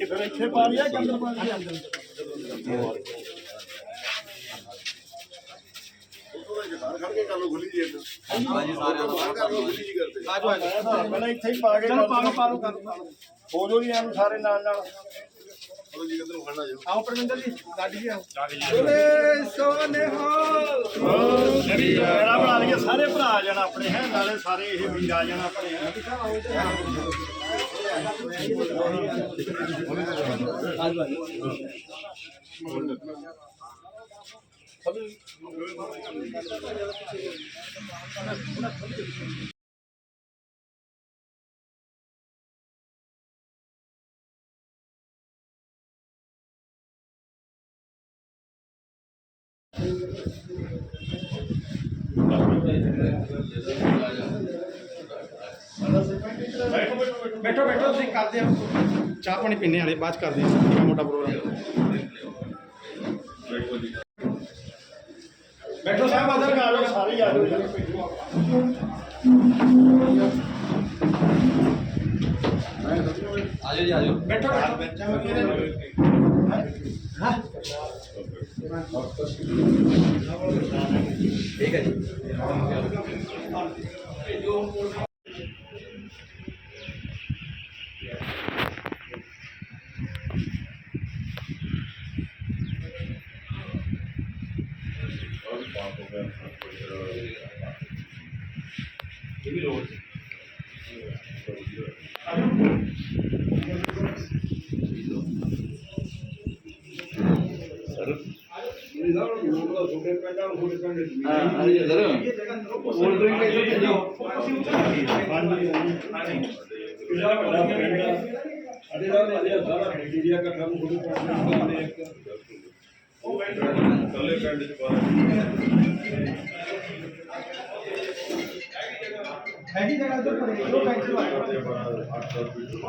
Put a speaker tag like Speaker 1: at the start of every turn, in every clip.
Speaker 1: ਫਿਰ ਇੱਥੇ ਪਾ ਲਿਆ ਕਿ ਅੰਦਰ ਪਾ ਲਿਆ ਅੰਦਰ ਪਹਿਲਾਂ ਇੱਥੇ ਹੀ ਪਾ ਕੇ ਚਲੋ ਪਾ ਲਓ ਪਾ ਲਓ। ਕਰ ਹੋ ਜੋ ਜੀ ਐਨੂੰ ਸਾਰੇ ਨਾਲ ਨਾਲ। ਆਓ ਪਰਮਿੰਦਰ ਜੀ ਗੱਡੀ ਜੀ ਆਓ। ਓਏ ਸੋਨੇ ਹੋ ਮੇਰਾ ਬਣਾ ਲਈਏ ਸਾਰੇ ਭਰਾ ਆ ਜਾਣ ਆਪਣੇ ਹੈ ਨਾਲੇ ਸਾਰੇ ਇਹ ਵੀਰ ਆ ਜਾਣ ਆਪਣੇ ਹੈ। ਬੈਠੋ ਬੈਠੋ ਤੁਸੀਂ ਕਰਦੇ ਆ ਚਾਹ ਪਾਣੀ ਪੀਣੇ ਵਾਲੇ ਬਾਅਦ ਕਰਦੇ ਆ ਛੋਟਾ ਮੋਟਾ ਪ੍ਰੋਗਰਾਮ। ਬੈਠੋ ਸਾਹਿਬ ਆਦਰ ਆ ਜਾਓ ਸਾਰੇ ਹੀ ਆ ਜਾਓ
Speaker 2: ਆਜੋ ਜੀ ਆਜੋ
Speaker 1: ਬੈਠੋ ਬੈਠੋ। ਹਾਂ।
Speaker 2: ਠੀਕ ਹੈ ਜੀ ਹਾਂ ਆਜੋ ਸਰ ਕੋਲਡ ਡਰਿੰਕ ਲੈ ਲਓ
Speaker 1: ਹੈਗੀ ਜਗ੍ਹਾ ਇੱਧਰ ਪੜੇ ਉਹ ਬੈਂਚ ਲਵਾਓ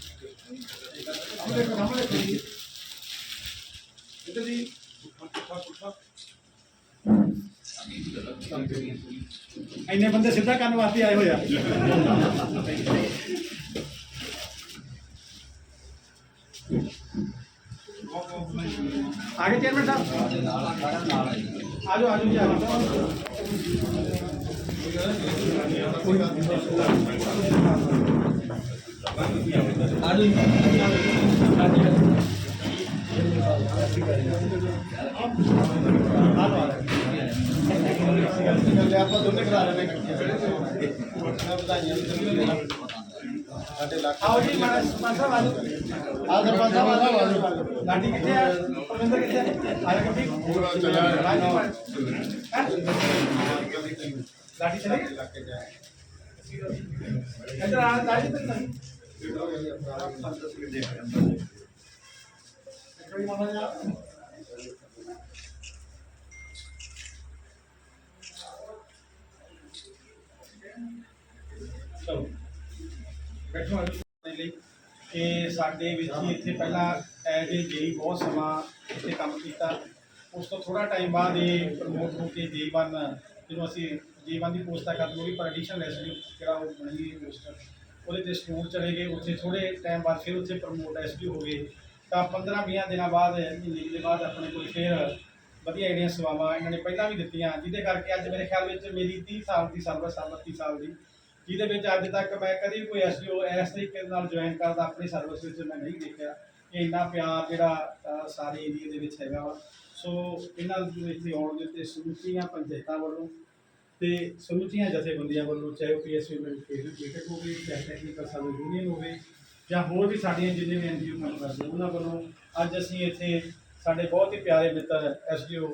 Speaker 3: ਦੇ ਸਾਹਮਣੇ ਖੜੀ ਹੈ ਇੱਧਰ
Speaker 1: ਇੰਨੇ ਬੰਦੇ ਸਿੱਧਾ ਕਰਨ ਵਾਸਤੇ ਆਏ ਹੋਏ ਆ। ਆਗੇ ਚੇਅਰਮੈਨ ਸਾਹਿਬ। ਆਜੋ ਆਜੋ ਜੀ ਆਜੋ ਸਾਡੇ ਇਲਾਕੇ ਆਓ ਜੀ ਮਾੜਾ ਸਰਪੰਚ ਸਾਹਿਬ ਆ ਜਾਓ ਆ ਸਰਪੰਚ ਸਾਹਿਬ ਆ ਜਾਓ ਲਾਡੀ ਕਿੱਥੇ ਆ? ਪਰਵਿੰਦਰ ਕਿੱਥੇ ਆ? ਆ ਜਾ ਕੱਢੀ ਲਾਡੀ ਚਲੇ ਇੱਧਰ ਆ, ਲਾਡੀ ਤੇ ਨਹੀਂ ਕੋਈ ਮਾਮਾ ਜਾ ਚਲੋ। ਬੈਠੋ ਆ ਜਾਓ ਲਈ ਕਿ ਸਾਡੇ ਵਿੱਚ ਹੀ ਇੱਥੇ ਪਹਿਲਾਂ ਐਜ ਏ ਜੇਈ ਬਹੁਤ ਸਮਾਂ ਇੱਥੇ ਕੰਮ ਕੀਤਾ। ਉਸ ਤੋਂ ਥੋੜਾ ਟਾਈਮ ਬਾਅਦ ਇਹ ਪ੍ਰਮੋਟ ਹੋ ਕੇ ਜੇਈ ਬਨ ਜਿਹਨੂੰ ਅਸੀਂ ਜੀਵਨ ਦੀ ਪੋਸਟਾਂ ਤਾਂ ਕਰ ਲੂਗੀ ਪਰ ਐਡੀਸ਼ਨਲ ਐਸਡੀਓ ਜਿਹੜਾ ਉਹ ਬਣੀ ਹੈ ਉਹਦੇ ਤੇ ਸਕੂਲ ਚਲੇ ਗਏ, ਉੱਥੇ ਥੋੜੇ ਟਾਈਮ ਬਾਅਦ ਫਿਰ ਉੱਥੇ ਪ੍ਰਮੋਟ ਐਸਡੀਓ ਹੋ ਗਏ। ਤਾਂ 15 20 ਦਿਨਾਂ ਬਾਅਦ, ਮਹੀਨੇ ਦੇ ਬਾਅਦ ਆਪਣੇ ਕੋਲ ਫਿਰ ਵਧੀਆ ਜਿਹੜੀਆਂ ਸੇਵਾਵਾਂ ਇਹਨਾਂ ਨੇ ਪਹਿਲਾਂ ਵੀ ਦਿੱਤੀਆਂ, ਜਿਹਦੇ ਕਰਕੇ ਅੱਜ ਮੇਰੇ ਖਿਆਲ ਵਿੱਚ ਮੇਰੀ 30 ਸਾਲ ਦੀ ਸਰਵਿਸ ਆ 32 ਸਾਲ ਦੀ। ਜਿਹਦੇ ਵਿੱਚ ਅੱਜ ਤੱਕ ਮੈਂ ਕਦੀ ਵੀ ਕੋਈ ਐਸਡੀਓ ਇਸ ਤਰੀਕੇ ਨਾਲ ਜੁਆਇਨ ਕਰਦਾ, ਆਪਣੀ ਸਰਵਿਸ ਵਿੱਚ ਮੈਂ ਨਹੀਂ ਦੇਖਿਆ। ਕਿ ਇੰਨਾ ਪਿਆਰ ਜਿਹੜਾ ਸਾਰੇ ਏਰੀਏ ਦੇ ਵਿੱਚ ਹੈਗਾ ਵਾ। ਸੋ ਇਹਨਾਂ ਨੂੰ ਇੱਥੇ ਆਉਣ ਦੇ ਉੱਤੇ ਸਮੁੱਚੀਆਂ ਪੰਚਾਇਤਾਂ ਵੱਲੋਂ ਤੇ ਸਮੁੱਚੀਆਂ ਜਥੇਬੰਦੀਆਂ ਵੱਲੋਂ, ਚਾਹੇ ਉਹ ਪੀਐਸਯੂ ਬੀਟੈਕ ਹੋਵੇ, ਚਾਹੇ ਟੈਕਨੀਕਲ ਸਰਵਿਸ ਯੂਨੀਅਨ ਹੋਵੇ, ਜਾਂ ਹੋਰ ਵੀ ਸਾਡੀਆਂ ਜਿੰਨੇ ਵੀ ਐਨਜੀਓ ਕੰਮ ਕਰਦੇ ਉਹਨਾਂ ਵੱਲੋਂ ਅੱਜ ਅਸੀਂ ਇੱਥੇ ਸਾਡੇ ਬਹੁਤ ਹੀ ਪਿਆਰੇ ਮਿੱਤਰ ਐਸਡੀਓ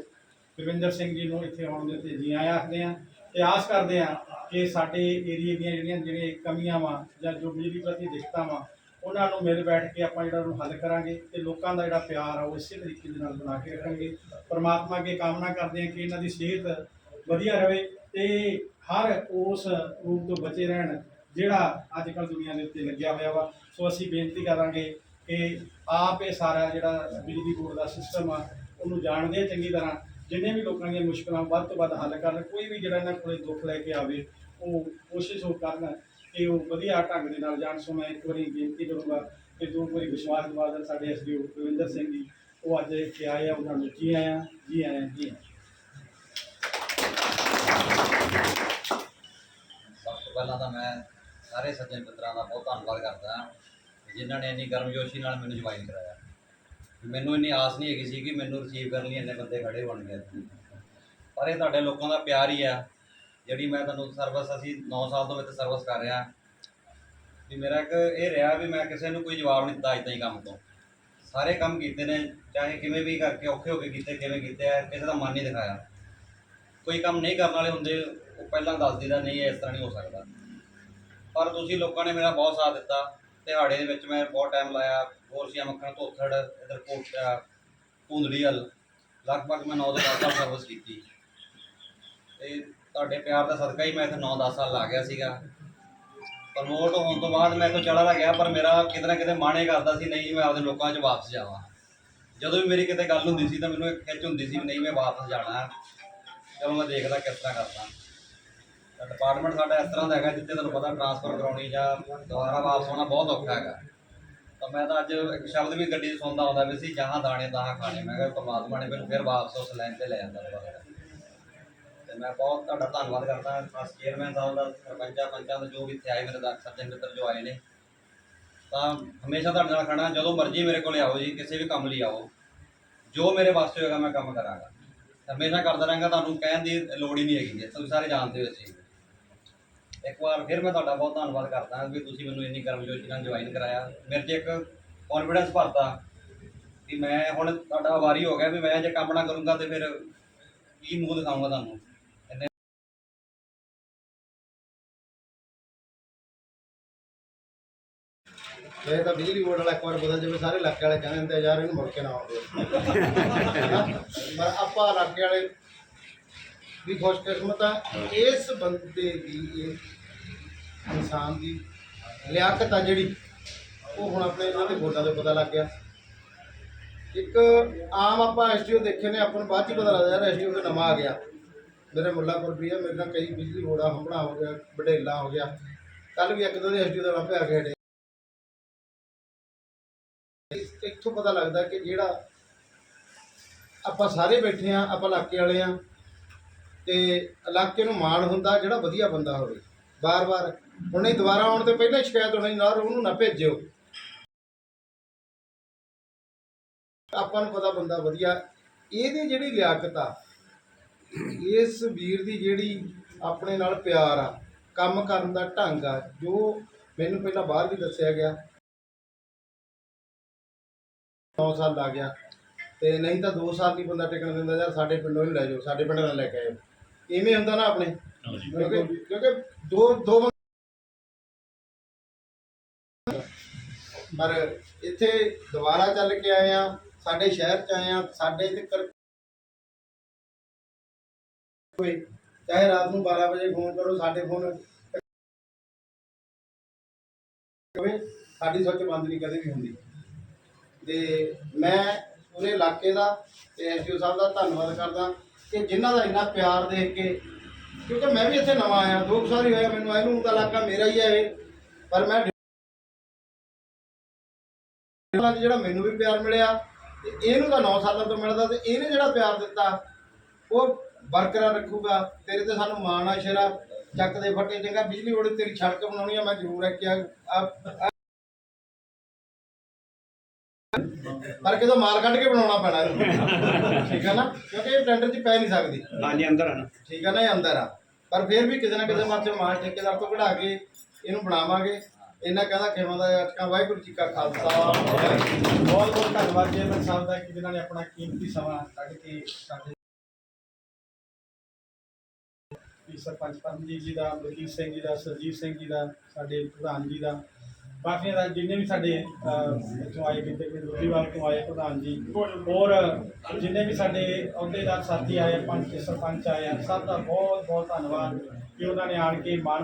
Speaker 1: ਗੁਰਵਿੰਦਰ ਸਿੰਘ ਜੀ ਨੂੰ ਇੱਥੇ ਆਉਣ ਦੇ ਉੱਤੇ ਜੀ ਆਇਆਂ ਆਖਦੇ ਹਾਂ ਤੇ ਆਸ ਕਰਦੇ ਹਾਂ ਕਿ ਸਾਡੇ ਏਰੀਏ ਦੀਆਂ ਜਿਹੜੀਆਂ ਜਿਹੜੀਆਂ ਕਮੀਆਂ ਵਾ ਜਾਂ ਜੋ ਬਿਜਲੀ ਪ੍ਰਤੀ ਦਿੱਕਤਾਂ ਵਾ, ਉਹਨਾਂ ਨੂੰ ਮਿਲ ਬੈਠ ਕੇ ਆਪਾਂ ਜਿਹੜਾ ਉਹਨੂੰ ਹੱਲ ਕਰਾਂਗੇ ਤੇ ਲੋਕਾਂ ਦਾ ਜਿਹੜਾ ਪਿਆਰ ਆ ਉਹ ਇਸੇ ਤਰੀਕੇ ਦੇ ਨਾਲ ਬਣਾ ਕੇ ਰੱਖਾਂਗੇ। ਪਰਮਾਤਮਾ ਅੱਗੇ ਕਾਮਨਾ ਕਰਦੇ ਹਾਂ ਕਿ ਇਹਨਾਂ ਦੀ ਸਿਹਤ ਵਧੀਆ ਰਹੇ ਤੇ ਹਰ ਉਸ ਰੂਪ ਤੋਂ ਬਚੇ ਰਹਿਣ ਜਿਹੜਾ ਅੱਜ ਕੱਲ੍ਹ ਦੁਨੀਆ ਦੇ ਉੱਤੇ ਲੱਗਿਆ ਹੋਇਆ ਵਾ। ਸੋ ਅਸੀਂ ਬੇਨਤੀ ਕਰਾਂਗੇ ਕਿ ਆਪ ਇਹ ਸਾਰਾ ਜਿਹੜਾ ਬਿਜਲੀ ਬੋਰਡ ਦਾ ਸਿਸਟਮ ਆ, ਉਹਨੂੰ ਜਾਣਦੇ ਚੰਗੀ ਤਰ੍ਹਾਂ। ਜਿੰਨੇ ਵੀ ਲੋਕਾਂ ਦੀਆਂ ਮੁਸ਼ਕਲਾਂ ਵੱਧ ਤੋਂ ਵੱਧ ਹੱਲ ਕਰਨ, ਕੋਈ ਵੀ ਜਿਹੜਾ ਇਹਨਾਂ ਕੋਲੇ ਦੁੱਖ ਲੈ ਕੇ ਆਵੇ, ਉਹ ਕੋਸ਼ਿਸ਼ ਉਹ ਕਰਨ ਕਿ ਉਹ ਵਧੀਆ ਢੰਗ ਦੇ ਨਾਲ ਜਾਣ। ਸੋ ਮੈਂ ਇੱਕ ਵਾਰੀ ਬੇਨਤੀ ਕਰੂੰਗਾ ਕਿ ਦੋ ਵਾਰੀ ਵਿਸ਼ਵਾਸ ਦਿਵਾਦਰ ਸਾਡੇ ਐਸਡੀਓ ਰਵਿੰਦਰ ਸਿੰਘ ਜੀ, ਉਹ ਅੱਜ ਇੱਥੇ ਆਏ ਆ, ਉਹਨਾਂ ਨੂੰ ਜੀ ਆਇਆਂ ਜੀ ਆਇਆਂ ਜੀ ਆਇਆਂ
Speaker 4: ਸਭ ਤੋਂ ਪਹਿਲਾਂ ਤਾਂ ਮੈਂ ਸਾਰੇ ਸੱਜਣ ਮਿੱਤਰਾਂ ਦਾ ਬਹੁਤ ਧੰਨਵਾਦ ਕਰਦਾ ਹਾਂ ਕਿ ਜਿਨ੍ਹਾਂ ਨੇ ਇੰਨੀ ਗਰਮਜੋਸ਼ੀ ਨਾਲ ਮੈਨੂੰ ਜੁਆਇਨ ਕਰਾਇਆ। ਮੈਨੂੰ ਇੰਨੀ ਆਸ ਨਹੀਂ ਹੈਗੀ ਸੀ ਕਿ ਮੈਨੂੰ ਰਿਸੀਵ ਕਰਨ ਲਈ ਇੰਨੇ ਬੰਦੇ ਖੜੇ ਹੋਣਗੇ ਪਰ ਇਹ ਤੁਹਾਡੇ ਲੋਕਾਂ ਦਾ ਪਿਆਰ ਹੀ ਆ, ਜਿਹੜੀ ਮੈਂ ਤੁਹਾਨੂੰ ਸਰਵਿਸ ਅਸੀਂ 9 ਸਾਲ ਤੋਂ ਵਿੱਚ ਸਰਵਿਸ ਕਰ ਰਿਹਾ ਵੀ ਮੇਰਾ ਇੱਕ ਇਹ ਰਿਹਾ ਵੀ ਮੈਂ ਕਿਸੇ ਨੂੰ ਕੋਈ ਜਵਾਬ ਨਹੀਂ ਦਿੱਤਾ ਇਦਾਂ ਹੀ ਕੰਮ ਤੋਂ। ਸਾਰੇ ਕੰਮ ਕੀਤੇ ਨੇ, ਚਾਹੇ ਕਿਵੇਂ ਵੀ ਕਰਕੇ ਔਖੇ ਹੋ ਕੇ ਕੀਤੇ, ਕਿਵੇਂ ਕੀਤੇ ਆ, ਕਿਸੇ ਦਾ ਮਨ ਨਹੀਂ ਦਿਖਾਇਆ। ਕੋਈ ਕੰਮ ਨਹੀਂ ਕਰਨ ਵਾਲੇ ਹੁੰਦੇ, ਉਹ ਪਹਿਲਾਂ ਦੱਸ ਦਿੰਦਾ ਨਹੀਂ, ਇਸ ਤਰ੍ਹਾਂ ਨਹੀਂ ਹੋ ਸਕਦਾ। ਪਰ ਤੁਸੀਂ ਲੋਕਾਂ ਨੇ ਮੇਰਾ ਬਹੁਤ ਸਾਥ ਦਿੱਤਾ, ਦਿਹਾੜੇ ਦੇ ਵਿੱਚ ਮੈਂ ਬਹੁਤ ਟਾਈਮ ਲਾਇਆ ਗੋਰਸੀਆਂ ਮੱਖਣ, ਧੋਥੜ, ਇਧਰ ਕੋਟਾ ਪੁੰਦੜੀ ਲਗਭਗ ਮੈਂ 9 ਤੋਂ 10 ਸਾਲ ਸਰਵਿਸ ਕੀਤੀ। ਤੇ ਤੁਹਾਡੇ ਪਿਆਰ ਦਾ ਸਦਕਾ ਹੀ ਮੈਂ ਇੱਥੇ 9-10 ਸਾਲ ਲਾ ਗਿਆ ਸੀਗਾ। ਪ੍ਰਮੋਟ ਹੋਣ ਤੋਂ ਬਾਅਦ ਮੈਂ ਇੱਥੋਂ ਚੜਾ ਗਿਆ, ਪਰ ਮੇਰਾ ਕਿਤੇ ਨਾ ਕਿਤੇ ਮਾਣੇ ਕਰਦਾ ਸੀ, ਨਹੀਂ, ਮੈਂ ਆਪਦੇ ਲੋਕਾਂ 'ਚ ਵਾਪਸ ਜਾਵਾਂ। ਜਦੋਂ ਵੀ ਮੇਰੀ ਕਿਤੇ ਗੱਲ ਹੁੰਦੀ ਸੀ, ਤਾਂ ਮੈਨੂੰ ਇੱਕ ਖਿੱਚ ਹੁੰਦੀ ਸੀ ਵੀ ਨਹੀਂ, ਮੈਂ ਵਾਪਸ ਜਾਣਾ। ਚਲੋ ਮੈਂ ਦੇਖਦਾ ਕਿਸ ਤਰ੍ਹਾਂ ਕਰਦਾ। ਤਾਂ ਡਿਪਾਰਟਮੈਂਟ ਸਾਡਾ ਇਸ ਤਰ੍ਹਾਂ ਦਾ ਹੈਗਾ, ਜਿੱਥੇ ਤੁਹਾਨੂੰ ਪਤਾ ਟ੍ਰਾਂਸਫਰ ਕਰਾਉਣੀ ਜਾਂ ਦੁਬਾਰਾ ਵਾਪਸ ਆਉਣਾ ਬਹੁਤ ਔਖਾ ਹੈਗਾ। ਤਾਂ ਮੈਂ ਤਾਂ ਅੱਜ ਇੱਕ ਸ਼ਬਦ ਵੀ ਗੱਡੀ 'ਚ ਸੁਣਦਾ ਹੁੰਦਾ ਵੀ ਸੀ ਜਹਾਂ ਦਾਣੇ ਤਾਂ ਖਾਣੇ। ਮੈਂ ਕਿਹਾ ਪਰਮਾਤਮਾ ਨੇ ਮੈਨੂੰ ਫਿਰ ਵਾਪਸ ਉਸ ਲਾਈਨ ਤੇ ਲੈ ਜਾਂਦਾ ਦੁਬਾਰਾ। ਤੇ ਮੈਂ ਬਹੁਤ ਤੁਹਾਡਾ ਧੰਨਵਾਦ ਕਰਦਾ, ਖਾਸ ਚੇਅਰਮੈਨ ਸਾਹਿਬ ਦਾ, ਸਰਪੰਚਾਂ, ਪੰਚਾਂ ਦਾ ਜੋ ਵੀ ਇੱਥੇ ਆਏ ਮੇਰੇ ਦਾ, ਸੱਜਣ ਮਿੱਤਰ ਜੋ ਆਏ ਨੇ। ਤਾਂ ਹਮੇਸ਼ਾ ਤੁਹਾਡੇ ਨਾਲ ਖੜਾ ਜਦੋਂ ਮਰਜ਼ੀ ਮੇਰੇ ਕੋਲੇ ਆਓ ਜੀ, ਕਿਸੇ ਵੀ ਕੰਮ ਲਈ ਆਓ। ਜੋ ਮੇਰੇ ਵਾਸਤੇ ਹੋਏਗਾ ਮੈਂ ਕੰਮ ਕਰਾਂਗਾ। ਹਮੇਸ਼ਾ ਕਰਦਾ ਰਹਾਂਗਾ, ਤੁਹਾਨੂੰ ਕਹਿਣ ਦੀ ਲੋੜ ਹੀ ਨਹੀਂ ਹੈਗੀ ਜੀ ਤੁਸੀਂ ਸਾਰੇ ਜਾਣਦੇ ਹੋ ਅਸੀਂ ਇੱਕ ਵਾਰ ਫਿਰ ਮੈਂ ਤੁਹਾਡਾ ਬਹੁਤ ਧੰਨਵਾਦ ਕਰਦਾ ਵੀ ਤੁਸੀਂ ਮੈਨੂੰ ਇੰਨੀ ਕਰਮ ਗਰਮਜੋਸ਼ੀ ਨਾਲ ਜੁਆਇਨ ਕਰਾਇਆ। ਮੇਰੇ 'ਚ ਇੱਕ ਕੌਨਫੀਡੈਂਸ ਭਰਤਾ ਕਿ ਮੈਂ ਹੁਣ ਤੁਹਾਡਾ ਆਵਾਰੀ ਹੋ ਗਿਆ ਵੀ ਮੈਂ ਜੇ ਕੰਮ ਨਾ ਕਰੂੰਗਾ ਤੇ ਫਿਰ ਕੀ ਮੂੰਹ ਦਿਖਾਊਂਗਾ ਤੁਹਾਨੂੰ?
Speaker 1: ਇਹ ਤਾਂ ਬਿਜਲੀ ਬੋਰਡ ਵਾਲਾ ਇੱਕ ਵਾਰ ਬਦਲ ਜਾਵੇ ਸਾਰੇ ਇਲਾਕੇ ਵਾਲੇ ਕਹਿੰਦੇ ਹੁੰਦੇ ਆ, ਯਾਰ ਇਹਨੂੰ ਮੁੜ ਕੇ ਨਾ ਆਉਂਦੇ। ਪਰ ਆਪਾਂ ਇਲਾਕੇ ਵਾਲੇ ਵੀ ਖੁਸ਼ਕਿਸਮਤ ਆ ਇਸ ਬੰਦੇ ਦੀ ਇਹ ਇਨਸਾਨ ਦੀ ਲਿਆਕਤ ਆ ਜਿਹੜੀ ਉਹ ਹੁਣ ਆਪਣੇ ਇਹਨਾਂ ਦੇ ਵੋਟਾਂ ਦੇ ਪਤਾ ਲੱਗ ਗਿਆ। ਇੱਕ ਆਮ ਆਪਾਂ ਐਸਟੀਓ ਦੇਖੇ ਨੇ ਆਪਾਂ ਨੂੰ ਬਾਅਦ ਚ ਪਤਾ ਲੱਗਦਾ ਯਾਰ ਐਸਟੀਓ ਤੇ ਨਵਾਂ ਆ ਗਿਆ। ਮੇਰੇ ਮੁੱਲਾਪੁਰ ਵੀ ਆ ਮੇਰੇ ਨਾਲ ਕਈ ਬਿਜਲੀ ਬੋਰਡਾਂ ਹੰਬੜਾ ਹੋ ਗਿਆ ਬਡੇਲਾ ਹੋ ਗਿਆ। ਕੱਲ ਵੀ ਇੱਕ ਦੋ ਦੇ ਐਸਟੀਓ ਦਾ ਲੱਭੇ ਆ ਇੱਥੋਂ ਪਤਾ ਲੱਗਦਾ ਕਿ ਜਿਹੜਾ ਆਪਾਂ ਸਾਰੇ ਬੈਠੇ ਆ ਆਪਾਂ ਇਲਾਕੇ ਵਾਲੇ ਆ ਤੇ ਇਲਾਕੇ ਨੂੰ ਮਾਣ ਹੁੰਦਾ ਜਿਹੜਾ ਵਧੀਆ ਬੰਦਾ ਹੋਵੇ। ਬਾਰ-ਬਾਰ, ਹੁਣ ਨਹੀਂ ਦੁਬਾਰਾ ਆਉਣ ਤੇ ਪਹਿਲਾਂ ਸ਼ਿਕਾਇਤ ਹੋਣੀ, ਨਾ ਉਹਨੂੰ ਨਾ ਭੇਜਿਓ। ਆਪਾਂ ਨੂੰ ਪਤਾ ਬੰਦਾ ਵਧੀਆ। ਇਹਦੀ ਜਿਹੜੀ ਲਿਆਕਤ ਆ, ਇਸ ਵੀਰ ਦੀ ਜਿਹੜੀ ਆਪਣੇ ਨਾਲ ਪਿਆਰ ਆ, ਕੰਮ ਕਰਨ ਦਾ ਢੰਗ ਆ, ਜੋ ਮੈਨੂੰ ਪਹਿਲਾਂ ਬਾਹਰ ਵੀ ਦੱਸਿਆ ਗਿਆ 9 ਸਾਲ ਲੱਗ ਗਿਆ। ਤੇ ਨਹੀਂ ਤਾਂ 2 ਸਾਲ ਨਹੀਂ ਬੰਦਾ ਟਿਕਣ ਦਿੰਦਾ ਯਾਰ ਸਾਡੇ ਪਿੰਡੋਂ ਹੀ ਲੈ ਜਾਓ ਸਾਡੇ ਪਿੰਡ ਨਾਲ ਲੈ ਕੇ ਆਇਓ। ਇਵੇਂ ਹੁੰਦਾ ਨਾ ਆਪਣੇ। ਕਿਉਂਕਿ ਕਿਉਂਕਿ ਦੋ ਦੋ ਬੰਦੇ ਪਰ ਇੱਥੇ ਦੁਬਾਰਾ ਚੱਲ ਕੇ ਆਏ ਆ ਸਾਡੇ ਸ਼ਹਿਰ ਚ ਆਏ ਆ ਸਾਡੇ ਤੱਕ ਕੋਈ ਚਾਹੇ ਰਾਤ ਨੂੰ 12 ਵਜੇ ਫੋਨ ਕਰੋ ਸਾਡੇ ਫੋਨ ਹੋਵੇ ਸਾਡੀ ਸੁੱਚ ਬੰਦ ਨਹੀਂ ਕਦੇ ਵੀ ਹੁੰਦੀ। ਤੇ ਮੈਂ ਪੂਰੇ ਇਲਾਕੇ ਦਾ ਤੇ ਐਸਡੀਓ ਸਾਹਿਬ ਦਾ ਧੰਨਵਾਦ ਕਰਦਾ ਕਿ ਜਿਨ੍ਹਾਂ ਦਾ ਇੰਨਾ ਪਿਆਰ ਦੇਖ ਕੇ,
Speaker 5: ਕਿਉਂਕਿ ਮੈਂ ਵੀ ਇੱਥੇ ਨਵਾਂ ਆਇਆ, ਦੋ ਕੁ ਸਾਲ ਹੀ ਹੋਇਆ ਮੈਨੂੰ, ਇਹਨੂੰ ਤਾਂ ਇਲਾਕਾ ਮੇਰਾ ਹੀ ਹੈ ਇਹ, ਪਰ ਮੈਂ ਜਿਹੜਾ ਮੈਨੂੰ ਵੀ ਪਿਆਰ ਮਿਲਿਆ ਤੇ ਇਹਨੂੰ ਤਾਂ 9 ਸਾਲਾਂ ਤੋਂ ਮਿਲਦਾ ਤੇ ਇਹਨੇ ਜਿਹੜਾ ਪਿਆਰ ਦਿੱਤਾ, ਉਹ ਬਰਕਰਾਰ ਰੱਖੂਗਾ, ਤੇਰੇ ਤੇ ਸਾਨੂੰ ਮਾਣ ਆ, ਸ਼ੇਰਾ, ਚੱਕ ਦੇ ਫੱਟੇ, ਚੰਗਾ, ਬਿਜਲੀ ਬੋਰਡ ਤੇਰੀ ਸੜਕ ਬਣਾਉਣੀ ਆ, ਮੈਂ ਜ਼ਰੂਰ ਹੈ ਕਿ ਪਰ ਕਿਦੋਂ ਮਾਲ ਕੱਢ ਕੇ ਬਣਾਉਣਾ ਪੈਣਾ। ਇਹਨੂੰ ਠੀਕ ਹੈ ਨਾ? ਕਿਉਂਕਿ ਇਹ ਟੈਂਡਰ 'ਚ ਪੈ ਨਹੀਂ ਸਕਦੀ।
Speaker 6: ਹਾਂਜੀ ਅੰਦਰ ਆਣਾ
Speaker 5: ਠੀਕ ਹੈ ਨਾ ਇਹ ਅੰਦਰ ਆ। ਪਰ ਫਿਰ ਵੀ ਕਿਸੇ ਨਾ ਕਿਸੇ ਮਾਲ ਠੇਕੇਦਾਰ ਤੋਂ ਕਢਾ ਕੇ ਇਹਨੂੰ ਬਣਾਵਾਂਗੇ। ਇਹਨਾਂ ਕਹਿੰਦਾ ਖੇਮਾਂ ਦਾ ਅਟਕਾ ਵਾਹਿਗੁਰੂ ਜੀ ਕਾ ਖਾਲਸਾ।
Speaker 1: ਬਹੁਤ ਬਹੁਤ ਧੰਨਵਾਦ ਜੀ ਮੈਂ ਸਾਹਿਬ ਦਾ ਕਿ ਜਿਨ੍ਹਾਂ ਨੇ ਆਪਣਾ ਕੀਮਤੀ ਸਮਾਂ ਕੱਢ ਕੇ ਸਾਡੇ ਸਰਪੰਚ ਪਰਮਜੀਤ ਜੀ ਦਾ ਬਲਕੀਤ ਸਿੰਘ ਜੀ ਦਾ ਸਰਜੀਤ ਸਿੰਘ ਜੀ ਦਾ ਸਾਡੇ ਪ੍ਰਧਾਨ ਜੀ ਦਾ ਬਾਕੀਆਂ ਦਾ ਜਿੰਨੇ ਵੀ ਸਾਡੇ ਇੱਥੋਂ ਆਏ ਕਿਤੇ ਕਿ ਲੋਹੀਵਾਲ ਤੋਂ ਆਏ ਪ੍ਰਧਾਨ ਜੀ, ਹੋਰ ਜਿੰਨੇ ਵੀ ਸਾਡੇ ਅਹੁਦੇਦਾਰ ਸਾਥੀ ਆਏ ਪੰਚ ਸਰਪੰਚ ਆਏ, ਸਭ ਦਾ ਬਹੁਤ ਬਹੁਤ ਧੰਨਵਾਦ ਕਿ ਉਹਨਾਂ ਨੇ ਆਣ ਕੇ ਮਾਨ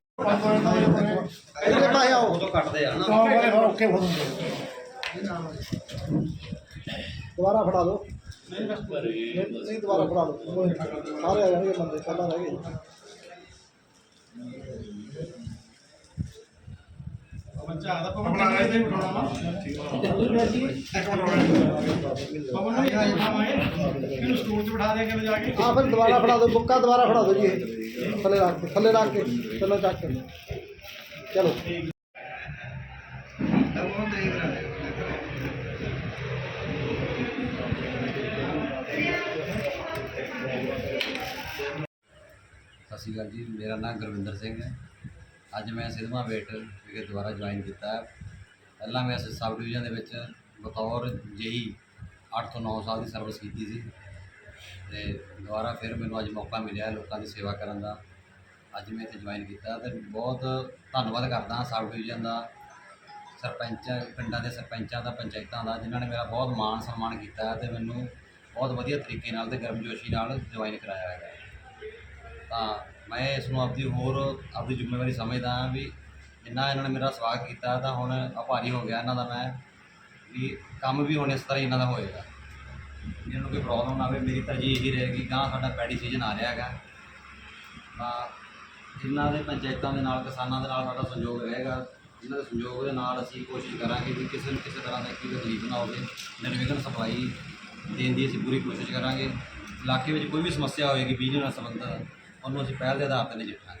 Speaker 3: ਇਹਦੇ ਪਾਸੇ ਆਓ
Speaker 4: ਉਦੋਂ ਕੱਟਦੇ ਆ ਨਾ
Speaker 3: ਓਕੇ ਦੁਬਾਰਾ ਫੜਾ ਲਓ ਨਹੀਂ ਦੁਬਾਰਾ ਫੜਾ ਲਓ ਸਾਰੇ ਆ ਜਾਣਗੇ ਬੰਦੇ ਪਹਿਲਾਂ ਰਹਿ ਗਏ
Speaker 1: ਬੱਚਾ ਆਦਾ ਪਵਨ ਜੀ ਨੇ ਬਣਾਉਣਾ ਪਵਨ ਨੂੰ ਇਹ ਬਣਾਵਾਂਗੇ ਇਹਨੂੰ ਸਟੂਲ 'ਚ ਬਿਠਾ ਦੇਗੇ ਲਿਜਾ ਕੇ
Speaker 3: ਆ ਫਿਰ ਦੁਬਾਰਾ ਫੜਾ ਦਿਓ ਬੁੱਕਾ ਦੁਬਾਰਾ ਫੜਾ ਦਿਓ ਜੀ ਇਹ ਥੱਲੇ ਰੱਖ ਕੇ, ਥੱਲੇ ਰੱਖ ਕੇ। ਚਲੋ ਚੱਕ ਕੇ। ਚਲੋ।
Speaker 4: ਸਤਿ ਸ਼੍ਰੀ ਅਕਾਲ ਜੀ, ਮੇਰਾ ਨਾਮ ਗੁਰਵਿੰਦਰ ਸਿੰਘ ਹੈ। ਅੱਜ ਮੈਂ ਸਿਦਮਾ ਵੇਟ ਵਿਖੇ ਦੁਬਾਰਾ ਜੁਆਇਨ ਕੀਤਾ ਹੈ। ਪਹਿਲਾਂ ਮੈਂ ਇਸ ਸਬ ਡਿਵੀਜ਼ਨ ਦੇ ਵਿੱਚ ਬਤੌਰ ਜੇਈ 8 ਤੋਂ 9 ਸਾਲ ਦੀ ਸਰਵਿਸ ਕੀਤੀ ਸੀ। ਤੇ ਦੁਬਾਰਾ ਫਿਰ ਮੈਨੂੰ ਅੱਜ ਮੌਕਾ ਮਿਲਿਆ ਲੋਕਾਂ ਦੀ ਸੇਵਾ ਕਰਨ ਦਾ। ਅੱਜ ਮੈਂ ਇੱਥੇ ਜੁਆਇਨ ਕੀਤਾ ਤੇ ਬਹੁਤ ਧੰਨਵਾਦ ਕਰਦਾ ਹਾਂ ਸਬ ਡਿਵੀਜ਼ਨ ਦਾ, ਸਰਪੰਚ ਪਿੰਡਾਂ ਦੇ ਸਰਪੰਚਾਂ ਦਾ, ਪੰਚਾਇਤਾਂ ਦਾ, ਜਿਨ੍ਹਾਂ ਨੇ ਮੇਰਾ ਬਹੁਤ ਮਾਣ ਸਨਮਾਨ ਕੀਤਾ ਹੈ ਤੇ ਮੈਨੂੰ ਬਹੁਤ ਵਧੀਆ ਤਰੀਕੇ ਨਾਲ ਤੇ ਗਰਮਜੋਸ਼ੀ ਨਾਲ ਜੁਆਇਨ ਕਰਾਇਆ ਹੈਗਾ। ਤਾਂ ਮੈਂ ਇਸ ਨੂੰ ਆਪਦੀ ਹੋਰ ਆਪਦੀ ਜ਼ਿੰਮੇਵਾਰੀ ਸਮਝਦਾ ਹਾਂ ਵੀ ਜਿੰਨਾ ਇਹਨਾਂ ਨੇ ਮੇਰਾ ਸਵਾਗਤ ਕੀਤਾ ਤਾਂ ਹੁਣ ਆਭਾਰੀ ਹੋ ਗਿਆ ਇਹਨਾਂ ਦਾ ਮੈਂ, ਵੀ ਕੰਮ ਵੀ ਹੁਣ ਇਸ ਤਰ੍ਹਾਂ ਹੀ ਇਹਨਾਂ ਦਾ ਹੋਏਗਾ। ਇਹਨਾਂ ਨੂੰ ਕੋਈ ਪ੍ਰੋਬਲਮ ਨਾ ਆਵੇ, ਮੇਰੀ ਤਰਜੀਹ ਇਹੀ ਰਹੇਗੀ ਗਾਂ ਸਾਡਾ ਪੈਡੀ ਸੀਜ਼ਨ ਆ ਰਿਹਾ ਹੈਗਾ। ਤਾਂ ਇਹਨਾਂ ਦੇ ਪੰਚਾਇਤਾਂ ਦੇ ਨਾਲ, ਕਿਸਾਨਾਂ ਦੇ ਨਾਲ ਸਾਡਾ ਸੰਯੋਗ ਰਹੇਗਾ ਇਹਨਾਂ ਦੇ ਸੰਯੋਗ ਦੇ ਨਾਲ ਅਸੀਂ ਕੋਸ਼ਿਸ਼ ਕਰਾਂਗੇ ਕਿ ਕਿਸੇ ਨੂੰ ਕਿਸੇ ਤਰ੍ਹਾਂ ਦਾ ਕੋਈ ਤਕਲੀਫ ਨਾ ਹੋਵੇ, ਨਿਰਵਿਘਨ ਸਪਲਾਈ ਦੇਣ ਦੀ ਅਸੀਂ ਪੂਰੀ ਕੋਸ਼ਿਸ਼ ਕਰਾਂਗੇ। ਇਲਾਕੇ ਵਿੱਚ ਕੋਈ ਵੀ ਸਮੱਸਿਆ ਹੋਏਗੀ, ਬਿਜਲੀ ਨਾਲ ਸੰਬੰਧਿਤ, ਉਹਨੂੰ ਅਸੀਂ ਪਹਿਲ ਦੇ ਆਧਾਰ ਤੇ ਨਜਿੱਠਾਂਗੇ। ਧੰਨਵਾਦ